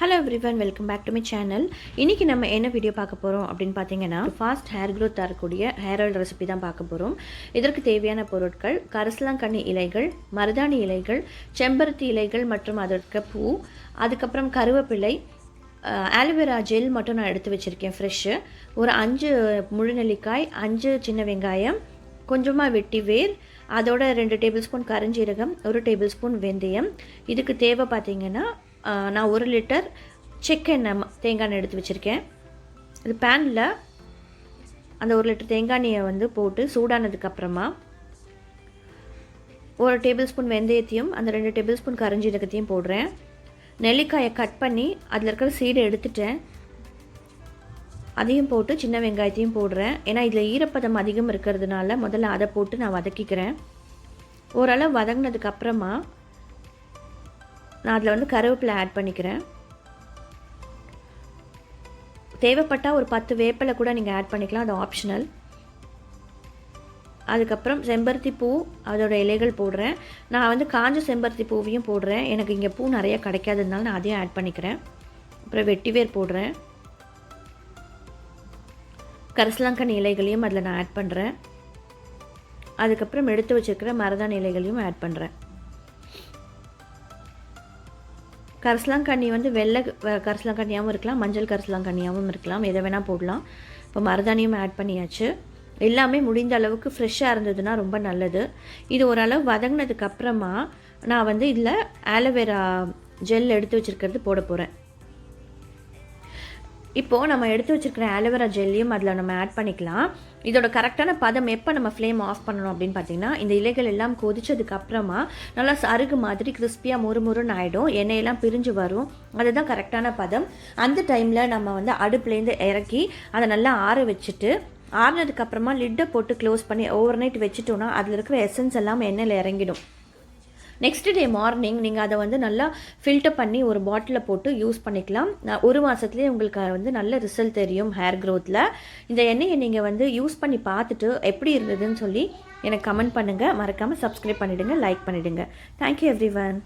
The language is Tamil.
Hello everyone welcome back to my channel இன்றைக்கி நம்ம என்ன வீடியோ பார்க்க போகிறோம் அப்படின்னு பார்த்தீங்கன்னா ஃபாஸ்ட் ஹேர் க்ரோத் தரக்கூடிய ஹேர் ஆயில் ரெசிபி தான் பார்க்க போகிறோம் இதற்கு தேவையான பொருட்கள் கரசலாங்கண்ணி இலைகள் மருதாணி இலைகள் செம்பருத்தி இலைகள் மற்றும் அதற்கு பூ அதுக்கப்புறம் கருவேப்பிலை ஆலோவேரா ஜெல் மட்டும் நான் எடுத்து வச்சுருக்கேன் ஃப்ரெஷ்ஷு ஒரு அஞ்சு முழுநெல்லிக்காய் அஞ்சு சின்ன வெங்காயம் கொஞ்சமாக வெட்டி வேர் அதோட ரெண்டு டேபிள் ஸ்பூன் கரஞ்சீரகம் ஒரு டேபிள் ஸ்பூன் வெந்தயம். இதுக்கு தேவை பார்த்தீங்கன்னா நான் ஒரு லிட்டர் செக்கெண்ணெய் தேங்காய் எண்ணெய் எடுத்து வச்சுருக்கேன். இது பேனில் அந்த ஒரு லிட்டர் தேங்காய் எண்ணெயை வந்து போட்டு சூடானதுக்கப்புறமா ஒரு டேபிள் ஸ்பூன் வெந்தயத்தையும் அந்த ரெண்டு டேபிள் ஸ்பூன் கரஞ்சீரகத்தையும் போடுறேன். நெல்லிக்காயை கட் பண்ணி அதில் இருக்கிற சீடை எடுத்துட்டேன். அதையும் போட்டு சின்ன வெங்காயத்தையும் போடுறேன். ஏன்னா இதில் ஈரப்பதம் அதிகம் இருக்கிறதுனால முதல்ல அதை போட்டு நான் வதக்கிக்கிறேன். ஓரளவு வதங்கினதுக்கப்புறமா நான் அதில் வந்து கருவேப்பிலை ஆட் பண்ணிக்கிறேன். தேவைப்பட்டால் ஒரு பத்து வேப்பிலை கூட நீங்கள் ஆட் பண்ணிக்கலாம் அது ஆப்ஷனல் அதுக்கப்புறம் செம்பருத்தி பூ அதோட இலைகள் போடுறேன். நான் வந்து காஞ்ச செம்பருத்தி பூவையும் போடுறேன். எனக்கு இங்கே பூ நிறைய கிடைக்காததுனால நான் அதையும் ஆட் பண்ணிக்கிறேன். அப்புறம் வெட்டிவேர் போடுறேன். கரசலாங்கன் இலைகளையும் அதில் நான் ஆட் பண்ணுறேன் அதுக்கப்புறம் எடுத்து வச்சுருக்கிற மரதான் இலைகளையும் ஆட் பண்ணுறேன் கரிசலாங்கண்ணி வந்து வெள்ளை கரிசலாங்கண்ணியாகவும் இருக்கலாம் மஞ்சள் கரிசலாங்கண்ணியாகவும் இருக்கலாம். எதை வேணால் போடலாம். இப்போ மருதாணியும் ஆட் பண்ணியாச்சு. எல்லாமே முடிந்த அளவுக்கு ஃப்ரெஷ்ஷாக இருந்ததுன்னா ரொம்ப நல்லது. இது ஓரளவு வதங்கினதுக்கப்புறமா நான் வந்து இதில் ஆலோவேரா ஜெல் எடுத்து வச்சுருக்கிறது போட போகிறேன் இப்போது நம்ம எடுத்து வச்சுருக்கிற ஆலோவேரா ஜெல்லையும் அதில் நம்ம ஆட் பண்ணிக்கலாம். இதோட கரெக்டான பதம் எப்போ நம்ம ஃப்ளேம் ஆஃப் பண்ணணும் அப்படின்னு பார்த்தீங்கன்னா இந்த இலைகள் எல்லாம் கொதிச்சதுக்கு அப்புறமா நல்லா சருகு மாதிரி கிறிஸ்பியாக முறுமுறுன்னு ஆகிடும் எண்ணெயெல்லாம் பிரிஞ்சு வரும். அதுதான் கரெக்டான பதம். அந்த டைமில் நம்ம வந்து அடுப்புலேருந்து இறக்கி அதை நல்லா ஆற வச்சுட்டு ஆறினதுக்கப்புறமா லிட்டை போட்டு க்ளோஸ் பண்ணி ஓவர் நைட் வச்சுட்டோன்னா அதில் இருக்கிற எசன்ஸ் எல்லாம் எண்ணெயில் இறங்கிடும். நெக்ஸ்ட் டே மார்னிங் நீங்கள் அதை வந்து நல்லா ஃபில்டர் பண்ணி ஒரு பாட்டிலில் போட்டு யூஸ் பண்ணிக்கலாம். ஒரு மாதத்துலேயே உங்களுக்கு வந்து நல்ல ரிசல்ட் தெரியும் ஹேர் க்ரோத்தில் இந்த எண்ணெயை நீங்கள் வந்து யூஸ் பண்ணி பார்த்துட்டு எப்படி இருந்ததுன்னு சொல்லி எனக்கு கமெண்ட் பண்ணுங்கள் மறக்காமல் சப்ஸ்கிரைப் பண்ணிவிடுங்க லைக் பண்ணிவிடுங்க தேங்க்யூ எவ்ரி ஒன்